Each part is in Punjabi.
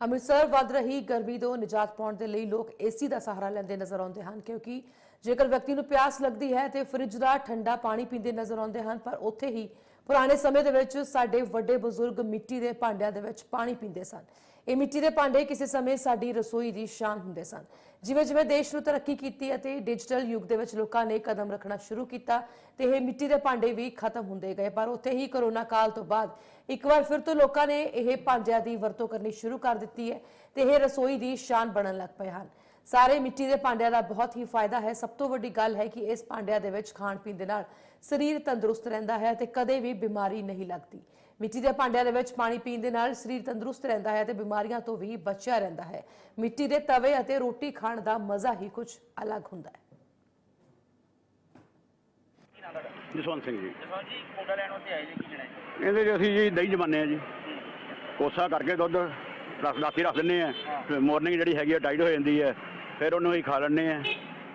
ਅੰਮ੍ਰਿਤਸਰ ਵੱਧ ਰਹੀ ਗਰਮੀ ਤੋਂ ਨਿਜਾਤ ਪਾਉਣ ਦੇ ਲਈ ਲੋਕ ਏਸੀ ਦਾ ਸਹਾਰਾ ਲੈਂਦੇ ਨਜ਼ਰ ਆਉਂਦੇ ਹਨ, ਕਿਉਂਕਿ ਜੇਕਰ ਵਿਅਕਤੀ ਨੂੰ ਪਿਆਸ ਲੱਗਦੀ ਹੈ ਤੇ ਫ੍ਰਿਜ ਦਾ ਠੰਡਾ ਪਾਣੀ ਪੀਂਦੇ ਨਜ਼ਰ ਆਉਂਦੇ ਹਨ, ਪਰ ਉੱਥੇ ਹੀ ਪੁਰਾਣੇ ਸਮੇਂ ਦੇ ਵਿੱਚ ਸਾਡੇ ਵੱਡੇ ਬਜ਼ੁਰਗ ਮਿੱਟੀ ਦੇ ਭਾਂਡਿਆਂ ਦੇ ਵਿੱਚ ਪਾਣੀ ਪੀਂਦੇ ਸਨ। ਇਹ ਮਿੱਟੀ ਦੇ ਭਾਂਡੇ ਕਿਸੇ ਸਮੇਂ ਸਾਡੀ ਰਸੋਈ ਦੀ ਸ਼ਾਨ ਹੁੰਦੇ ਸਨ। ਜਿਵੇਂ ਜਿਵੇਂ ਦੇਸ਼ ਨੂੰ ਤਰੱਕੀ ਕੀਤੀ ਅਤੇ ਡਿਜੀਟਲ ਯੁੱਗ ਦੇ ਵਿੱਚ ਲੋਕਾਂ ਨੇ ਕਦਮ ਰੱਖਣਾ ਸ਼ੁਰੂ ਕੀਤਾ, ਤੇ ਇਹ ਮਿੱਟੀ ਦੇ ਭਾਂਡੇ ਵੀ ਖਤਮ ਹੁੰਦੇ ਗਏ। ਪਰ ਉੱਥੇ ਹੀ ਕਰੋਨਾ ਕਾਲ ਤੋਂ ਬਾਅਦ ਇੱਕ ਵਾਰ ਫਿਰ ਤੋਂ ਲੋਕਾਂ ਨੇ ਇਹ ਭਾਂਡਿਆਂ ਦੀ ਵਰਤੋਂ ਕਰਨੀ ਸ਼ੁਰੂ ਕਰ ਦਿੱਤੀ ਹੈ ਤੇ ਇਹ ਰਸੋਈ ਦੀ ਸ਼ਾਨ ਬਣਨ ਲੱਗ ਪਏ ਹਨ। ਸਾਰੇ ਮਿੱਟੀ ਦੇ ਭਾਂਡਿਆਂ ਦਾ ਬਹੁਤ ਹੀ ਫਾਇਦਾ ਹੈ। ਸਭ ਤੋਂ ਵੱਡੀ ਗੱਲ ਹੈ ਕਿ ਇਸ ਭਾਂਡਿਆਂ ਦੇ ਵਿੱਚ ਖਾਣ ਪੀਣ ਦੇ ਨਾਲ ਸਰੀਰ ਤੰਦਰੁਸਤ ਰਹਿੰਦਾ ਹੈ ਤੇ ਕਦੇ ਵੀ ਬਿਮਾਰੀ ਨਹੀਂ ਲੱਗਦੀ। ਮਿੱਟੀ ਦੇ ਭਾਂਡਿਆਂ ਦੇ ਵਿੱਚ ਪਾਣੀ ਪੀਣ ਦੇ ਨਾਲ ਸਰੀਰ ਤੰਦਰੁਸਤ ਰਹਿੰਦਾ ਹੈ ਤੇ ਬਿਮਾਰੀਆਂ ਤੋਂ ਵੀ ਬਚਿਆ ਰਹਿੰਦਾ ਹੈ। ਮਿੱਟੀ ਦੇ ਤਵੇ ਅਤੇ ਰੋਟੀ ਖਾਣ ਦਾ ਮਜ਼ਾ ਹੀ ਕੁਝ ਅਲੱਗ ਹੁੰਦਾ ਹੈ। ਜਸਵੰਤ ਸਿੰਘ ਜੀ। ਜਸਵੰਤ ਜੀ ਮੁੰਡਾ ਲੈਣ ਵਾਸਤੇ ਆਏ ਜੀ ਕੀ ਲੈਣਾ ਹੈ ਇਹਦੇ 'ਚ ਅਸੀਂ ਜੀ ਦਹੀਂ ਜਮਾਨੇ ਆ ਜੀ। ਕੋਸਾ ਕਰਕੇ ਦੁੱਧ ਰਸ ਰਾਤੀ ਰੱਖ ਦਿੰਦੇ ਆ। ਮਾਰਨਿੰਗ ਜਿਹੜੀ ਹੈਗੀ ਆ ਟਾਈਟ ਹੋ ਜਾਂਦੀ ਹੈ। ਫਿਰ ਉਹਨੂੰ ਹੀ ਖਾ ਲੈਂਦੇ ਆ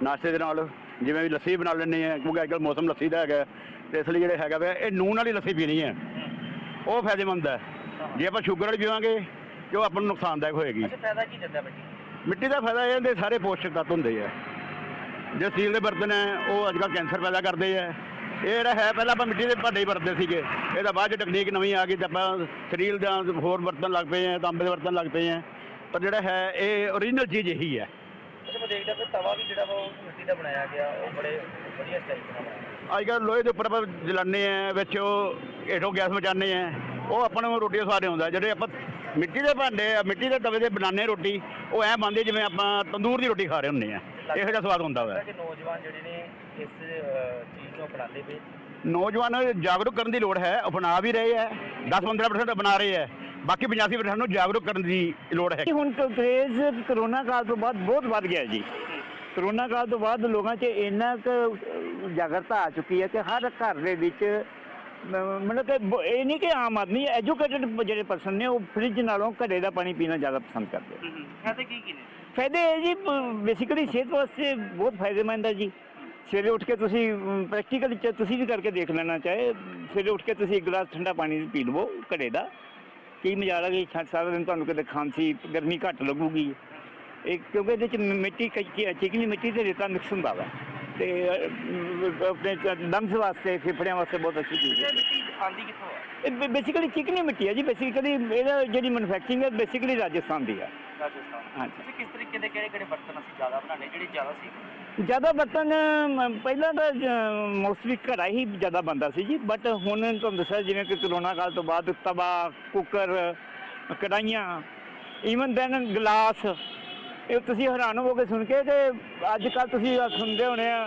ਨਾਸ਼ਤੇ ਦੇ ਨਾਲ ਜਿਵੇਂ ਵੀ ਲੱਸੀ ਬਣਾ ਲੈਂਦੇ ਆ ਕਿਉਂਕਿ ਅੱਜਕੱਲ ਮੌਸਮ ਲੱਸੀ ਦਾ ਹੈਗਾ ਤੇ ਇਸ ਲਈ ਜਿਹੜੇ ਹੈਗਾ ਵਾ ਇਹ ਨੂਨ ਵਾਲੀ ਲੱਸੀ ਪੀਣੀ ਹੈ ਉਹ ਫਾਇਦੇਮੰਦ ਹੈ ਜੇ ਆਪਾਂ ਸ਼ੂਗਰ ਵਾਲੀ ਪੀਵਾਂਗੇ ਤੇ ਉਹ ਆਪਾਂ ਨੂੰ ਨੁਕਸਾਨਦਾਇਕ ਹੋਏਗੀ। ਅੱਛਾ ਫਾਇਦਾ ਕੀ ਦਿੰਦਾ ਬੱਚੀ? ਮਿੱਟੀ ਦਾ ਫਾਇਦਾ ਇਹ ਹੁੰਦੇ ਸਾਰੇ ਪੋਸ਼ਕ ਤੱਤ ਹੁੰਦੇ ਆ। ਜੇ ਸਟੀਲ ਦੇ ਬਰਤਨ ਹੈ ਉਹ ਅੱਜਕੱਲ ਕੈਂਸਰ ਪੈਦਾ ਕਰਦੇ ਆ। ਇਹ ਜਿਹੜਾ ਹੈ ਪਹਿਲਾਂ ਆਪਾਂ ਮਿੱਟੀ ਦੇ ਭਾਂਡੇ ਹੀ ਵਰਤਦੇ ਸੀਗੇ। ਇਹਦਾ ਬਾਅਦ ਚ ਟੈਕਨੀਕ ਨਵੀਂ ਆ ਗਈ ਤੇ ਆਪਾਂ ਸਟੀਲ ਦਾ ਹੋਰ ਬਰਤਨ ਲੱਗ ਪਏ ਆ ਤਾਂਬੇ ਦੇ ਬਰਤਨ ਲੱਗ ਪਏ ਆ। ਪਰ ਜਿਹੜਾ ਹੈ ਇਹ ਓਰੀਜਨਲ ਚੀਜ਼ ਇਹੀ ਹੈ ਮੈਂ ਦੇਖਦਾ ਕਿ ਤਵਾ ਵੀ ਜਿਹੜਾ ਵਾ ਉਹ ਮਿੱਟੀ ਦਾ ਬਣਾਇਆ ਗਿਆ ਉਹ ਬੜੇ ਵਧੀਆ ਸਟਾਈਲ ਨਾਲ ਬਣਾਇਆ ਅੱਜ ਕੱਲ੍ਹ ਲੋਹੇ ਦੇ ਉੱਪਰ ਆਪਾਂ ਜਲਾਉਂਦੇ ਆ ਵਿੱਚ ਉਹ ਏਠੋ ਗੈਸ ਮਚਾਉਂਦੇ ਆ ਉਹ ਆਪਾਂ ਨੂੰ ਰੋਟੀ ਦਾ ਸਵਾਦ ਆਉਂਦਾ। ਜਿਹੜੇ ਆਪਾਂ ਮਿੱਟੀ ਦੇ ਭਾਂਡੇ ਆ ਮਿੱਟੀ ਦੇ ਤਵੇ ਦੇ ਬਣਾਉਂਦੇ ਰੋਟੀ ਉਹ ਐ ਬਣਦੀ ਜਿਵੇਂ ਆਪਾਂ ਤੰਦੂਰ ਦੀ ਰੋਟੀ ਖਾ ਰਹੇ ਹੁੰਦੇ ਆ ਇਹੋ ਜਿਹਾ ਸਵਾਦ ਹੁੰਦਾ ਵਾ। ਕਿ ਨੌਜਵਾਨ ਜਿਹੜੇ ਨੇ ਇਸ ਅਹ, ਚੀਜ਼ ਨੂੰ ਅਪਣਾਉਂਦੇ ਪਏ। ਨੌਜਵਾਨ ਜਾਗਰੂਕ ਕਰਨ ਦੀ ਲੋੜ ਹੈ ਅਪਣਾ ਵੀ ਰਹੇ ਹੈ 10-15% ਅਪਣਾ ਰਹੇ ਹੈ। ਬਾਕੀ 85% ਨੂੰ ਜਾਗਰੂਕ ਕਰਨ ਦੀ ਲੋੜ ਹੈ। ਹੁਣ ਕ੍ਰੇਜ਼ ਕਰੋਨਾ ਕਾਲ ਤੋਂ ਬਾਅਦ ਬਹੁਤ ਵੱਧ ਗਿਆ ਜੀ। ਕਰੋਨਾ ਕਾਲ ਤੋਂ ਬਾਅਦ ਲੋਕਾਂ 'ਚ ਇੰਨਾ ਕੁ ਜਾਗਰਤਾ ਆ ਚੁੱਕੀ ਹੈ ਕਿ ਹਰ ਘਰ ਦੇ ਵਿੱਚ ਮ- ਮਤਲਬ ਕਿ ਬ- ਇਹ ਨਹੀਂ ਕਿ ਆਮ ਆਦਮੀ ਐਜੂਕੇਟਡ ਜਿਹੜੇ ਪਰਸਨ ਨੇ ਉਹ ਫ੍ਰਿਜ ਨਾਲੋਂ ਘੜੇ ਦਾ ਪਾਣੀ ਪੀਣਾ ਜ਼ਿਆਦਾ ਪਸੰਦ ਕਰਦੇ ਫਾਇਦੇ ਕੀ ਕੀ ਨੇ? ਫਾਇਦੇ ਇਹ ਜੀ ਬੇਸਿਕਲੀ ਸਿਹਤ ਵਾਸਤੇ ਬਹੁਤ ਫਾਇਦੇਮੰਦ ਹੈ ਜੀ। ਸਵੇਰੇ ਉੱਠ ਕੇ ਤੁਸੀਂ ਪ੍ਰੈਕਟੀਕਲ ਤੁਸੀਂ ਵੀ ਕਰਕੇ ਦੇਖ ਲੈਣਾ ਚਾਹੇ ਸਵੇਰੇ ਉੱਠ ਕੇ ਤੁਸੀਂ ਇੱਕ ਗਲਾਸ ਠੰਡਾ ਪਾਣੀ ਪੀ ਲਵੋ ਘੜੇ ਦਾ। ਕੀ ਮਜ਼ਾਰਾ ਕਿ ਸਾਰਾ ਦਿਨ ਤੁਹਾਨੂੰ ਕਿਤੇ ਖਾਂਸੀ ਗਰਮੀ ਘੱਟ ਲੱਗੂਗੀ। ਇਹ ਕਿਉਂਕਿ ਇਹਦੇ ਚ ਮਿੱਟੀ ਕੱਚੀ ਚਿਕਨੀ ਮਿੱਟੀ ਤੇ ਰੇਤਾ ਮਿਕਸ ਹੁੰਦਾ ਵਾ। ਤੇ ਅਹ, ਆਪਣੇ ਲੰਗਸ ਵਾਸਤੇ ਫੇਫੜਿਆਂ ਵਾਸਤੇ ਬਹੁਤ ਅੱਛੀ ਚੀਜ਼ ਹੈ। ਆਂਦੀ ਕਿੱਥੋਂ ਆ? ਇਹ ਬੇਸਿਕਲੀ ਚਿਕਨੀ ਮਿੱਟੀ ਹੈ ਜੀ। ਬੇਸਿਕਲੀ ਇਹਦਾ ਜਿਹੜੀ ਮੈਨੂਫੈਕਚਰਿੰਗ ਹੈ ਬੇਸਿਕਲੀ ਰਾਜਸਥਾਨ ਦੀ ਹੈ ਰਾਜਸਥਾਨ ਹਾਂਜੀ। ਅੱਛਾ ਕਿਸ ਤਰੀਕੇ ਦੇ ਕਿਹੜੇ ਕਿਹੜੇ ਬਰਤਨ ਅਸੀਂ ਜ਼ਿਆਦਾ ਬਣਾਉਂਦੇ ਜਿਹੜੇ ਜ਼ਿਆਦਾ ਸੀ? ਜ਼ਿਆਦਾ ਬਰਤਨ ਅਮ, ਪਹਿਲਾਂ ਤਾਂ ਮੋਸਟਲੀ ਘੜਾ ਹੀ ਜ਼ਿਆਦਾ ਬੰਦਾ ਸੀ ਜੀ ਬਟ ਹੁਣ ਤੁਹਾਨੂੰ ਦੱਸਿਆ ਜਿਵੇਂ ਕਿ ਕਰੋਨਾ ਕਾਲ ਤੋਂ ਬਾਅਦ ਤਵਾ ਕੁੱਕਰ ਕੜਾਈਆਂ ਈਵਨ ਦੈਨ ਗਲਾਸ ਇਹ ਤੁਸੀਂ ਹੈਰਾਨ ਹੋਵੋਗੇ ਸੁਣ ਕੇ ਕਿ ਅੱਜ ਕੱਲ ਤੁਸੀਂ ਆਹ ਸੁਣਦੇ ਹੋਣੇ ਆ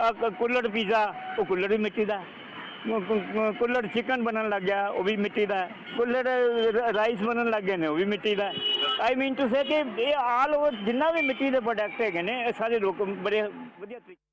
ਆਹ ਕ- ਕੁੱਲੜ ਪੀਜ਼ਾ ਉਹ ਕੁੱਲੜ ਵੀ ਮਿੱਟੀ ਦਾ ਕੁ- ਕੁ- ਕੁੱਲੜ ਚਿਕਨ ਬਣਨ ਲੱਗ ਗਿਆ ਉਹ ਵੀ ਮਿੱਟੀ ਦਾ ਕੁੱਲੜ ਰ- ਰਾਈਸ ਬਣਨ ਲੱਗ ਗਏ ਨੇ ਉਹ ਵੀ ਮਿੱਟੀ ਦਾ। ਆਈ ਮੀਨ ਟੂ ਸੇ ਕਿ ਇਹ ਆਲ ਓਵਰ ਜਿੰਨਾ ਵੀ ਮਿੱਟੀ ਦੇ ਪ੍ਰੋਡਕਟ ਹੈਗੇ ਨੇ, ਇਹ ਸਾਰੇ ਲੋਕ ਬੜੇ ਵਧੀਆ ਤਰੀਕੇ